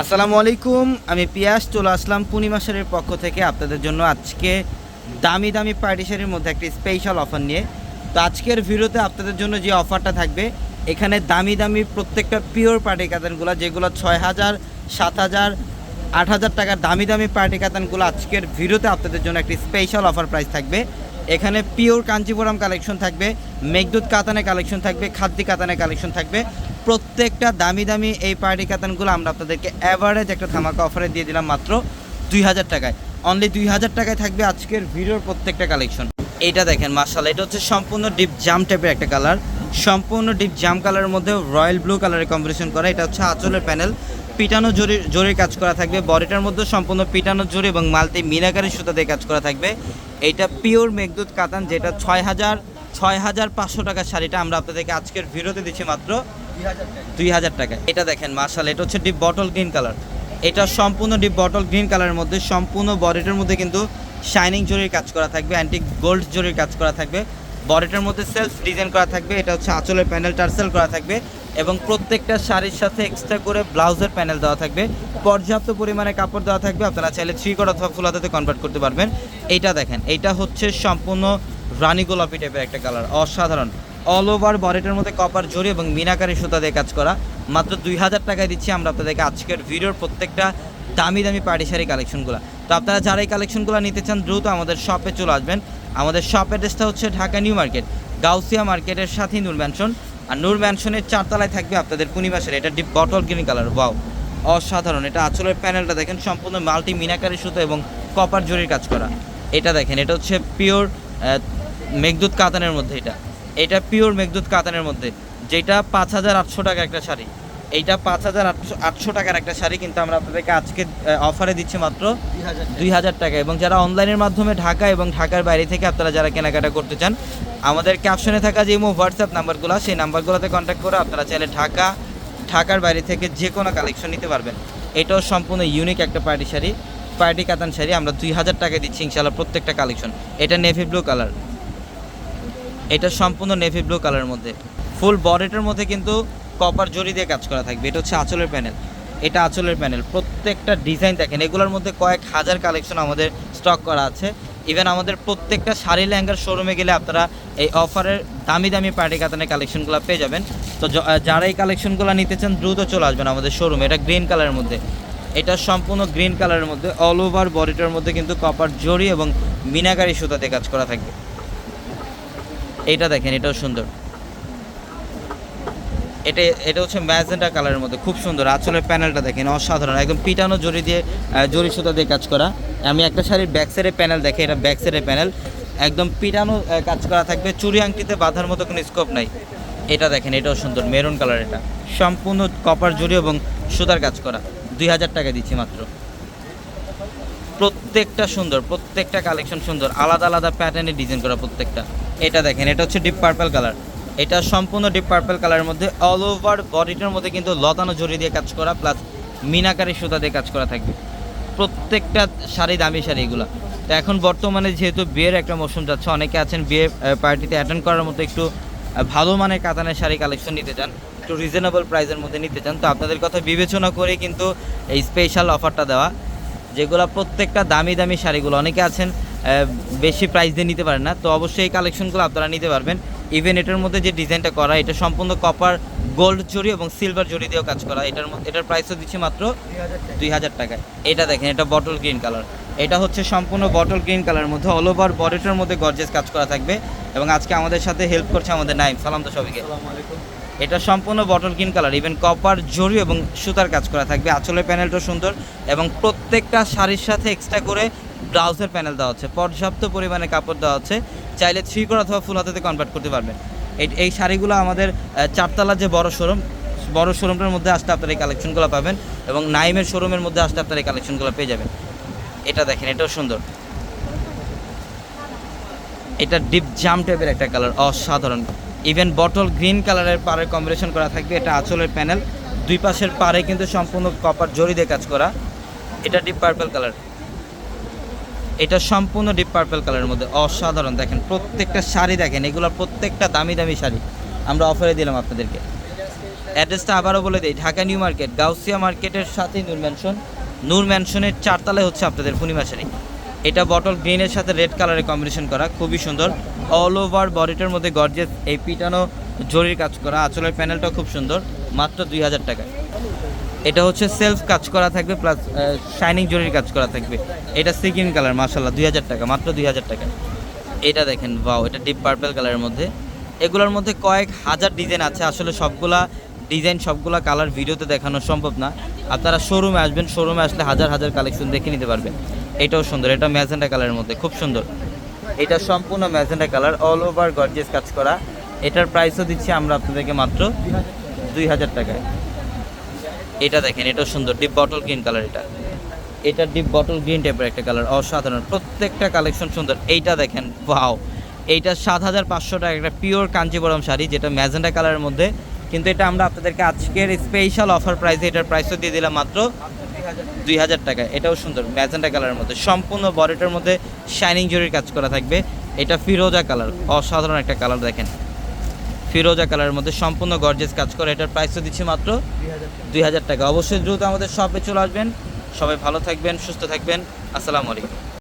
আসসালামু আলাইকুম, আমি পিয়াস, চলে আসলাম পূর্ণিমা শাড়ির পক্ষ থেকে আপনাদের জন্য আজকে দামি দামি পার্টি শাড়ির মধ্যে একটি স্পেশাল অফার নিয়ে। তো আজকের ভিডিওতে আপনাদের জন্য যে অফারটা থাকবে, এখানে দামি দামি প্রত্যেকটা পিওর পার্টি কাতানগুলো, যেগুলো ছয় হাজার, সাত হাজার, আট হাজার টাকার দামি দামি পার্টি কাতানগুলো আজকের ভিডিওতে আপনাদের জন্য একটি স্পেশাল অফার প্রাইস থাকবে। এখানে পিওর কাঞ্চিপুরম কালেকশন থাকবে, মেঘদূত কাতানে কালেকশন থাকবে, খাদ্যি কাতানে কালেকশন থাকবে। প্রত্যেকটা দামি দামি এই পার্টি কাতানগুলো আমরা আপনাদেরকে অ্যাভারেজ একটা ধামাকা অফারে দিয়ে দিলাম মাত্র দুই হাজার টাকায়। অনলি দুই হাজার টাকায় থাকবে আজকের ভিডিওর প্রত্যেকটা কালেকশন এটা দেখেন মার্শাল এটা হচ্ছে সম্পূর্ণ ডিপ জাম টাইপের একটা কালার সম্পূর্ণ ডিপ জাম কালারের মধ্যে রয়্যাল ব্লু কালারের কম্বিনেশন করা। এটা হচ্ছে আঁচলের প্যানেল পিটানো জরি জোরে কাজ করা থাকবে। বডিটার মধ্যে সম্পূর্ণ পিটানো জরি এবং মালতি মিনাকারি সুতা দিয়ে কাজ করা থাকবে। এইটা পিওর মেঘদূত কাতান যেটা ছয় হাজার ছয় হাজার পাঁচশো টাকার শাড়িটা আমরা আপনাদেরকে আজকের ভিডিওতে দিচ্ছি মাত্র দুই হাজার টাকায় এটা দেখেন মার্শাল এটা হচ্ছে ডিপ বটল গ্রিন কালার। এটা সম্পূর্ণ ডিপ বটল গ্রিন কালারের মধ্যে, সম্পূর্ণ বডিটার মধ্যে কিন্তু শাইনিং জরির কাজ করা থাকবে, অ্যান্টিক গোল্ড জরির কাজ করা থাকবে। বডিটার মধ্যে সেলফ ডিজাইন করা থাকবে, এটা হচ্ছে আঁচলের প্যানেল টার্সেল করা থাকবে এবং প্রত্যেকটা শাড়ির সাথে এক্সট্রা করে ব্লাউজের প্যানেল দেওয়া থাকবে। পর্যাপ্ত পরিমাণে কাপড় দেওয়া থাকবে, আপনারা চাইলে থ্রি কোট অথবা ফুল হাতাতে কনভার্ট করতে পারবেন। এইটা দেখেন, এইটা হচ্ছে সম্পূর্ণ রানী গোলাপি টাইপের একটা কালার। অসাধারণ। অল ওভার বডিটার মধ্যে কপার জরি এবং মিনাকারি সুতা দিয়ে কাজ করা। মাত্র দুই হাজার টাকায় দিচ্ছি আমরা আপনাদেরকে আজকের ভিডিওর প্রত্যেকটা দামি দামি পার্টি শাড়ি কালেকশনগুলো তো আপনারা যারা এই কালেকশনগুলো নিতে চান, দ্রুত আমাদের শপে চলে আসবেন। আমাদের শপ অ্যাড্রেসটা হচ্ছে ঢাকা নিউ মার্কেট, গাউসিয়া মার্কেটের সাথেই নূর ম্যানশন আর নূর ম্যানশনের চারতলায় থাকবে আপনাদের পূর্ণিমাসের এটা deep bottle green colour wow অসাধারণ। এটা আঁচলের প্যানেলটা দেখেন, সম্পূর্ণ মাল্টি মিনাকারি সুতো এবং কপার জরির কাজ করা। এটা দেখেন, এটা হচ্ছে পিওর মেঘদূত কাতানের মধ্যে এটা। এটা পিওর মেঘদূত কাতানের মধ্যে। যেটা পাঁচ হাজার আটশো টাকা একটা শাড়ি। এইটা পাঁচ হাজার আটশো আটশো টাকার একটা শাড়ি কিন্তু আমরা আপনাদেরকে আজকে অফারে দিচ্ছি মাত্র দুই হাজার টাকা। এবং যারা অনলাইনের মাধ্যমে ঢাকা এবং ঢাকার বাইরে থেকে আপনারা যারা কেনাকাটা করতে চান আমাদের ক্যাপশনে থাকা যে ইমো হোয়াটসঅ্যাপ নাম্বারগুলো সেই নাম্বারগুলোতে কন্ট্যাক্ট করে আপনারা চাইলে ঢাকা ঢাকার বাইরে থেকে যে কোনো কালেকশন নিতে পারবেন। এটাও সম্পূর্ণ ইউনিক একটা পার্টি শাড়ি। পার্টি কাতান শাড়ি। আমরা দুই হাজার টাকা দিচ্ছি ইনশাল্লাহ প্রত্যেকটা কালেকশন এটা নেভি ব্লু কালার এটা সম্পূর্ণ নেভি ব্লু কালারের মধ্যে। ফুল বডিটার মধ্যে কিন্তু কপার জরি দিয়ে কাজ করা থাকবে। এটা হচ্ছে আঁচলের প্যানেল এটা আঁচলের প্যানেল প্রত্যেকটা ডিজাইন দেখেন, এগুলোর মধ্যে কয়েক হাজার কালেকশন আমাদের স্টক করা আছে। ইভেন আমাদের প্রত্যেকটা শাড়ি লেহেঙ্গার শোরুমে গেলে আপনারা এই অফারের দামি দামি পার্টি কাতানের কালেকশনগুলো পেয়ে যাবেন। তো যারা এই কালেকশনগুলো নিতে চান, দ্রুত চলে আসবেন আমাদের শোরুমে এটা গ্রিন কালারের মধ্যে। এটা সম্পূর্ণ গ্রিন কালারের মধ্যে। অল ওভার বডিটার মধ্যে কিন্তু কপার জরি এবং মিনাকারি সুতাতে কাজ করা থাকবে। এটা দেখেন, এটাও সুন্দর। এটা এটা হচ্ছে ম্যাজেন্টা কালারের মধ্যে, খুব সুন্দর। আঁচলের প্যানেলটা দেখেন, অসাধারণ। একদম পিটানো জরি দিয়ে জরি সুতা দিয়ে কাজ করা। আমি একটা শাড়ির ব্যাক সাইডের প্যানেল দেখে, এটা ব্যাক সাইডের প্যানেল। একদম পিটানো কাজ করা থাকবে। চুরি আংটিতে বাঁধার মতো কোনো স্কোপ নাই। এটা দেখেন, এটাও সুন্দর, মেরুন কালার এটা। সম্পূর্ণ কপার জরি এবং সুতার কাজ করা। দুই হাজার টাকা দিচ্ছি মাত্র। প্রত্যেকটা সুন্দর, প্রত্যেকটা কালেকশন সুন্দর। আলাদা আলাদা প্যাটার্নে ডিজাইন করা প্রত্যেকটা। এটা দেখেন, এটা হচ্ছে ডিপ পার্পল কালার এটা সম্পূর্ণ ডিপ পার্পল কালারের মধ্যে অল ওভার বডিটার মধ্যে কিন্তু লতানো জড়ি দিয়ে কাজ করা প্লাস মিনাকারি সুতা দিয়ে কাজ করা থাকবে। প্রত্যেকটা শাড়ি দামি শাড়ি এগুলো। তো এখন বর্তমানে যেহেতু বিয়ের একটা মৌসুম যাচ্ছে, অনেকে আছেন বিয়ে পার্টিতে অ্যাটেন্ড করার মতো একটু ভালো মানের কাতানের শাড়ি কালেকশন নিতে চান, একটু রিজনেবল প্রাইসের মধ্যে নিতে চান, তো আপনাদের কথা বিবেচনা করে কিন্তু এই স্পেশাল অফারটা দেওয়া, যেগুলো প্রত্যেকটা দামি দামি শাড়িগুলো, অনেকে আছেন বেশি প্রাইস দিয়ে নিতে পারেন না। তো অবশ্যই এই কালেকশনগুলো আপনারা নিতে পারবেন। ইভেন এটার মধ্যে যে ডিজাইনটা করা এটা সম্পূর্ণ কপার গোল্ড জরি এবং সিলভার জরি দিয়েও কাজ করা। এটার মধ্যে এটার প্রাইসও দিচ্ছে মাত্র দুই হাজার টাকায় এটা দেখেন এটা বটল গ্রিন কালার এটা হচ্ছে সম্পূর্ণ বটল গ্রিন কালারের মধ্যে। অল ওভার বডিটার মধ্যে গর্জেস কাজ করা থাকবে। এবং আজকে আমাদের সাথে হেল্প করছে আমাদের নাইম। সালাম তো সবাইকে। এটা সম্পূর্ণ bottle green colour even copper জরি এবং সুতার কাজ করা থাকবে। আঁচলের প্যানেলটা সুন্দর। এবং প্রত্যেকটা শাড়ির সাথে এক্সট্রা করে ব্লাউজের প্যানেল দেওয়া হচ্ছে পর্যাপ্ত পরিমাণে কাপড় দেওয়া হচ্ছে চাইলে থ্রি কোর অথবা ফুল হাতেতে কনভার্ট করতে পারবেন। এই এই শাড়িগুলো আমাদের চারতলার যে বড় শোরুম বড় শোরুমটার মধ্যে আসলে আপনারা এই কালেকশনগুলো পাবেন এবং নাইমের শোরুমের মধ্যে আসলে আপনারা এই কালেকশনগুলো পেয়ে যাবেন। এটা দেখেন, এটাও সুন্দর। এটা ডিপ জাম টাইপের একটা কালার অসাধারণ। ইভেন বটল গ্রিন কালারের পাড়ের কম্বিনেশন করা থাকবে, এটা আঁচলের প্যানেল দুই পাশের পাড়ে কিন্তু সম্পূর্ণ কপার জরি দিয়ে কাজ করা। এটা ডিপ পার্পল কালার এটা সম্পূর্ণ ডিপ পার্পল কালারের মধ্যে, অসাধারণ। দেখেন, প্রত্যেকটা শাড়ি দেখেন এগুলো প্রত্যেকটা দামি দামি শাড়ি আমরা অফারে দিলাম আপনাদেরকে। অ্যাড্রেসটা আবারও বলে দিই, ঢাকা নিউ মার্কেট, গাউসিয়া মার্কেটের সাথে নূর ম্যানশন। নূর ম্যানশনের চারতলায় হচ্ছে আপনাদের পূর্ণিমা শাড়ি। এটা বটল গ্রিনের সাথে রেড কালারে কম্বিনেশন করা, খুবই সুন্দর। অল ওভার বডিটার মধ্যে গর্জেস এই পিটানো জরির কাজ করা, আঁচলের প্যানেলটাও খুব সুন্দর, মাত্র দুই হাজার টাকায়। এটা হচ্ছে সেলফ কাজ করা থাকবে প্লাস শাইনিং জরির কাজ করা থাকবে। এটা সিকিন কালার মার্শাল্লাহ দুই হাজার টাকা, মাত্র দুই হাজার টাকা। এটা দেখেন বাও এটা ডিপ পার্পেল কালারের মধ্যে। এগুলোর মধ্যে কয়েক হাজার ডিজাইন আছে, আসলে সবগুলা ডিজাইন সবগুলা কালার ভিডিওতে দেখানো সম্ভব না। আপনারা শোরুমে আসবেন শোরুমে আসলে হাজার হাজার কালেকশন দেখে নিতে পারবেন। এটাও সুন্দর, এটা ম্যাজেন্ডা কালারের মধ্যে, খুব সুন্দর। এটা সম্পূর্ণ magenta colour all over gorgeous কাজ করা। এটার প্রাইসও দিচ্ছি আমরা আপনাদেরকে মাত্র দুই হাজার টাকায়। এটা দেখেন, এটাও সুন্দর ডিপ বটল গ্রিন কালার এটা। এটা ডিপ বটল গ্রিন টাইপের একটা কালার অসাধারণ, প্রত্যেকটা কালেকশন সুন্দর। এইটা দেখেন ভাও এইটা সাত হাজার পাঁচশো টাকা একটা পিওর কাঞ্চিপুরম শাড়ি, যেটা ম্যাজেন্টা কালারের মধ্যে। কিন্তু এটা আমরা আপনাদেরকে আজকের স্পেশাল অফার প্রাইসে এটার প্রাইসও দিয়ে দিলাম মাত্র দুই হাজার টাকা। এটাও সুন্দর, ম্যাজেন্টা কালারের মধ্যে। সম্পূর্ণ বডিটার মধ্যে শাইনিং জরির কাজ করা থাকবে। এটা ফিরোজা কালার অসাধারণ একটা কালার দেখেন। ফিরোজা কালারের মধ্যে সম্পূর্ণ গর্জেস কাজ করে। এটার প্রাইসও দিচ্ছি মাত্র দুই হাজার টাকা। অবশ্যই দ্রুত আমাদের শপে চলে আসবেন। সবাই ভালো থাকবেন, সুস্থ থাকবেন। আসসালামু আলাইকুম।